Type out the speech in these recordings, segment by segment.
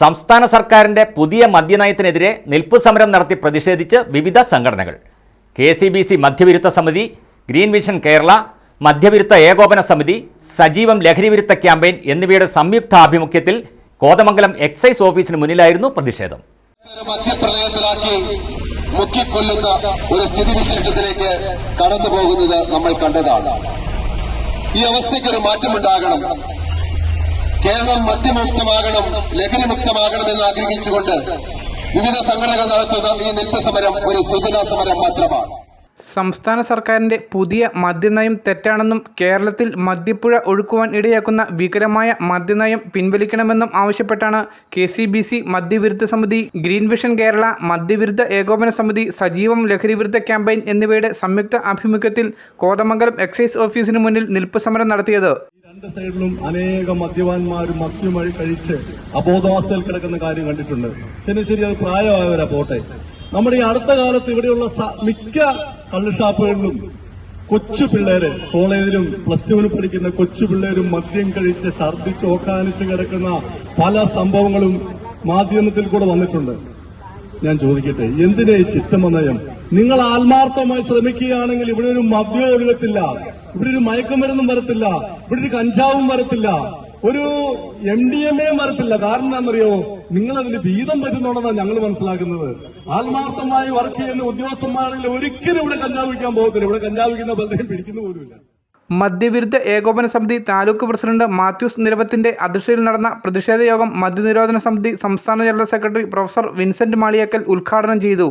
സംസ്ഥാന സർക്കാരിന്റെ പുതിയ മദ്യനയത്തിനെതിരെ നിൽപ്പ് സമരം നടത്തി പ്രതിഷേധിച്ച് വിവിധ സംഘടനകൾ. കെ സി ബി സി മദ്യവിരുദ്ധ സമിതി ഗ്രീൻ വിഷൻ കേരള മദ്യവിരുദ്ധ ഏകോപന സമിതി സജീവം ലഹരിവിരുദ്ധ ക്യാമ്പയിൻ എന്നിവയുടെ സംയുക്ത ആഭിമുഖ്യത്തിൽ കോതമംഗലം എക്സൈസ് ഓഫീസിന് മുന്നിലായിരുന്നു പ്രതിഷേധം. ഒരു മധ്യപ്രളയത്തിലാക്കി മുക്കിക്കൊല്ലുന്ന ഒരു സ്ഥിതിവിശേഷത്തിലേക്ക് കടന്നു പോകുന്നത് നമ്മൾ കണ്ടതാണ്. ഈ അവസ്ഥയ്ക്ക് ഒരു മാറ്റമുണ്ടാകണം. കേരളം മദ്യമുക്തമാകണം ലഹരിമുക്തമാകണം എന്ന് ആഗ്രഹിച്ചുകൊണ്ട് വിവിധ സംഘടനകൾ നടത്തുന്ന ഈ നിൽപ്പ് സമരം ഒരു സൂചനാ സമരം മാത്രമാണ്. സംസ്ഥാന സർക്കാരിന്റെ പുതിയ മദ്യനയം തെറ്റാണെന്നും കേരളത്തിൽ മദ്യപ്പുഴ ഒഴുക്കുവാൻ ഇടയാക്കുന്ന വികരമായ മദ്യനയം പിൻവലിക്കണമെന്നും ആവശ്യപ്പെട്ടാണ് കെ സി ബി സി മദ്യവിരുദ്ധ സമിതി ഗ്രീൻ വിഷൻ കേരള മദ്യവിരുദ്ധ ഏകോപന സമിതി സജീവം ലഹരിവിരുദ്ധ ക്യാമ്പയിൻ എന്നിവയുടെ സംയുക്ത ആഭിമുഖ്യത്തിൽ കോതമംഗലം എക്സൈസ് ഓഫീസിന് മുന്നിൽ നിൽപ്പ് സമരം നടത്തിയത്. രണ്ട് സൈഡിലും അനേകം മദ്യപാന്മാരും വഴി കഴിച്ച് അബോധാവസ്ഥയിൽ കിടക്കുന്ന കാര്യം കണ്ടിട്ടുണ്ട്. ശരി ശരി അത് പ്രായമായവരാ പോട്ടെ. നമ്മുടെ ഈ അടുത്ത കാലത്ത് ഇവിടെയുള്ള മിക്ക കള്ളുഷാപ്പുകളിലും കൊച്ചു പിള്ളേര് കോളേജിലും പ്ലസ് ടുവിന് പഠിക്കുന്ന കൊച്ചു പിള്ളേരും മദ്യം കഴിച്ച് ഛർദ്ദിച്ച് ഓക്കാനിച്ച് കിടക്കുന്ന പല സംഭവങ്ങളും മാധ്യമത്തിൽ കൂടെ വന്നിട്ടുണ്ട്. ഞാൻ ചോദിക്കട്ടെ എന്തിനേ ചിത്തമനയം? നിങ്ങൾ ആത്മാർത്ഥമായി ശ്രമിക്കുകയാണെങ്കിൽ ഇവിടെ ഒരു മദ്യം ഒഴുകത്തില്ല. ഇവിടെ ഒരു മയക്കുമരുന്നും വരത്തില്ല. ഇവിടെ ഒരു കഞ്ചാവും വരത്തില്ല. ഒരു എം ഡി എം എയും വരത്തില്ല. കാരണം എന്താണെന്നറിയോ? നിങ്ങൾ അതിന് ഭീതം പറ്റുന്നുണ്ടെന്നാണ് ഞങ്ങൾ മനസ്സിലാക്കുന്നത്. ആത്മാർത്ഥമായി വർക്ക് ചെയ്യുന്ന ഉദ്യോഗസ്ഥന്മാരിൽ ഒരിക്കലും ഇവിടെ കഞ്ചാവ് വിൽക്കാൻ പോകത്തില്ല. ഇവിടെ കഞ്ചാവ് ബന്ധം പലരെയും പിടിക്കുന്ന പോലുമില്ല. മദ്യവിരുദ്ധ ഏകോപന സമിതി താലൂക്ക് പ്രസിഡന്റ് മാത്യൂസ് നിരവത്തിന്റെ അധ്യക്ഷതയിൽ നടന്ന പ്രതിഷേധ യോഗം മദ്യനിരോധന സമിതി സംസ്ഥാന general secretary professor Vincent Maliyakkal ഉദ്ഘാടനം ചെയ്തു.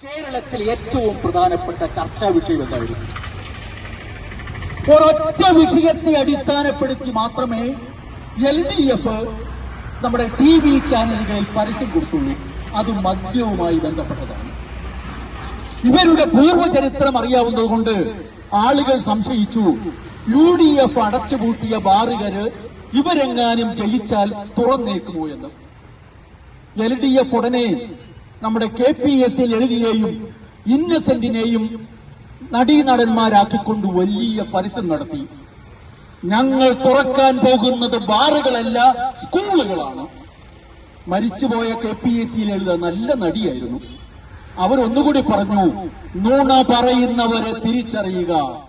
കേരളത്തിൽ ഏറ്റവും പ്രധാനപ്പെട്ട ചർച്ചാ വിഷയം എന്തായിരുന്നു? ഒരൊറ്റ വിഷയത്തെ അടിസ്ഥാനപ്പെടുത്തി മാത്രമേ എൽ ഡി എഫ് നമ്മുടെ ടി വി ചാനലുകളിൽ പരസ്യം കൊടുത്തുള്ളൂ. അത് മദ്യവുമായി ബന്ധപ്പെട്ടതാണ്. ഇവരുടെ പൂർവചരിത്രം അറിയാവുന്നതുകൊണ്ട് ആളുകൾ സംശയിച്ചു. യു ഡി എഫ് അടച്ചുപൂട്ടിയ ബാറുകര് ഇവരെങ്ങാനും ജയിച്ചാൽ തുറന്നേക്കുമോ എന്ന്. എൽ ഡി എഫ് ഉടനെ നമ്മുടെ കെ പി എസ് എൽ എഴുതിയെയും ഇന്നസെന്റിനെയും നടീനടന്മാരാക്കിക്കൊണ്ട് വലിയ പരസ്യം നടത്തി. ഞങ്ങൾ തുറക്കാൻ പോകുന്നത് ബാറുകളല്ല സ്കൂളുകളാണ്. മരിച്ചുപോയ കെ പി എസ് സിയിൽ എഴുതാൻ നല്ല നടിയായിരുന്നു. അവരൊന്നുകൂടി പറഞ്ഞു നൂണ പറയുന്നവരെ തിരിച്ചറിയുക.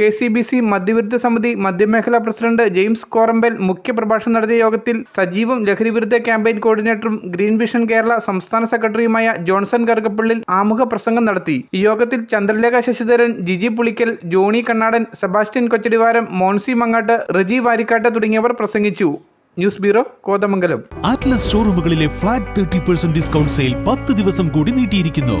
കെ സി ബി സി മദ്യവിരുദ്ധ സമിതി മദ്യമേഖലാ പ്രസിഡന്റ് ജെയിംസ് കോറമ്പൽ മുഖ്യപ്രഭാഷണം നടത്തിയ യോഗത്തിൽ സജീവം ലഹരിവിരുദ്ധ ക്യാമ്പയിൻ കോർഡിനേറ്ററും ഗ്രീൻ വിഷൻ കേരള സംസ്ഥാന സെക്രട്ടറിയുമായ ജോൺസൺ കറുകപ്പള്ളിൽ ആമുഖ പ്രസംഗം നടത്തി. യോഗത്തിൽ ചന്ദ്രലേഖ ശശിധരൻ ജിജി പുളിക്കൽ ജോണി കണ്ണാടൻ സെബാസ്റ്റ്യൻ കൊച്ചടിവാരം മോൺസി മങ്ങാട്ട് റജി വാരിക്കാട്ട് തുടങ്ങിയവർ പ്രസംഗിച്ചു. News bureau Kothamangalam. Atlas ഷോറൂമുകളിലെ flat thirty percent discount sale പത്ത് ദിവസം കൂടി നീട്ടിയിരിക്കുന്നു.